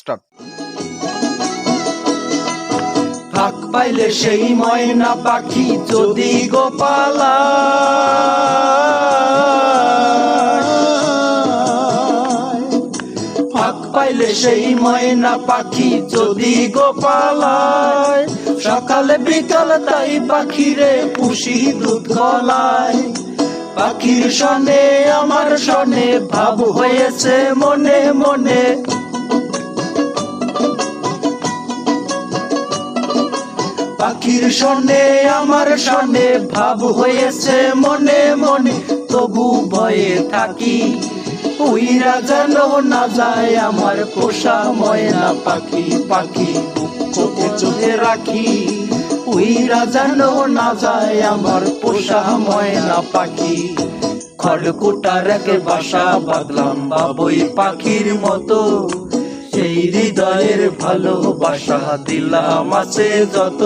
Start ফাঁক পাইলে সেই ময়না পাখি যদি গোপালা। ফাঁক পাইলে সেই ময়না পাখি যদি গোপালায় সকালে বিকাল তাই পাখিরে পুষি দুধ গলায়। পাখির সনে, আমার সনে, ভাব হয়েছে মনে মনে। পাখির সনে আমার সনে ভাব হয়েছে মনে মনে, তবু ভয়ে থাকি। উইরা যেন না যায় আমার পোষা ময়না পাখি পাখি চোখে চোখে রাখি। উইরা যেন না যায় আমার পোষা ময়না পাখি। খড়কুটার এক বাসা বাঁধলাম বাবুই পাখির মতো। সেই হৃদয়ের ভালোবাসা দিলাম আছে যত।